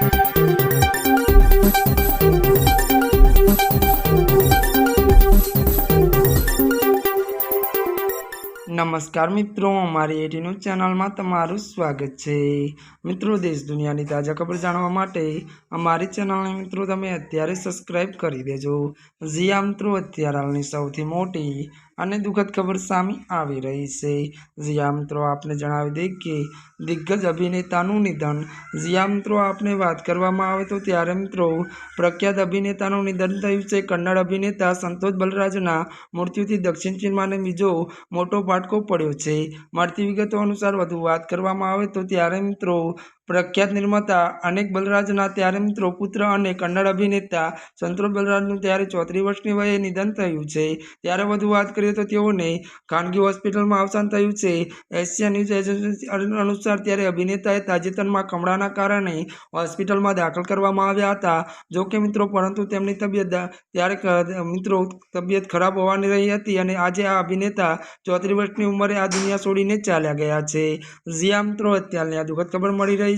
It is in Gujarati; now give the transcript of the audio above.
Thank you. નમસ્કાર મિત્રો, અમારી એટી ન્યૂઝ ચેનલમાં તમારું સ્વાગત છે. મિત્રો, દેશ દુનિયાની તાજા ખબર જાણવા માટે અમારી ચેનલને મિત્રો તમે અત્યારે સબસ્ક્રાઈબ કરી દેજો. જીયા મિત્રો, અત્યારે હાલની સૌથી મોટી અને દુઃખદ ખબર સામે આવી રહી છે. જીયા મિત્રો, આપને જણાવી દઈએ કે દિગ્ગજ અભિનેતાનું નિધન. જીયા મિત્રો, આપને વાત કરવામાં આવે તો ત્યારે મિત્રો પ્રખ્યાત અભિનેતાનું નિધન થયું છે. કન્નડ અભિનેતા સંતોષ બલરાજના મૃત્યુથી દક્ષિણ ચીનમાં બીજો મોટો ફાટકો પડ્યો છે. મળતી વિગતો અનુસાર વધુ વાત કરવામાં આવે તો ત્યારે મિત્રો પ્રખ્યાત નિર્માતા અનેક બલરાજના ત્યારે મિત્રો પુત્ર અને કન્નડ અભિનેતા સંતોષ બલરાજનું ત્યારે ચોત્રીસ વર્ષની વયે નિધન થયું છે. ત્યારે વધુ વાત કરીએ તો તેઓને ખાનગી હોસ્પિટલમાં અવસાન થયું છે. એશિયા ન્યૂઝ એજન્સી અનુસાર ત્યારે અભિનેતાએ તાજેતરમાં કમળાના કારણે હોસ્પિટલમાં દાખલ કરવામાં આવ્યા હતા. જો કે મિત્રો, પરંતુ તેમની તબિયત ત્યારે મિત્રો, તબિયત ખરાબ હોવાની રહી હતી અને આજે આ અભિનેતા ચોત્રીસ વર્ષની ઉંમરે આ દુનિયા છોડીને ચાલ્યા ગયા છે. જ્યાં મિત્રો, અત્યારની આ દુઃખદ ખબર મળી રહી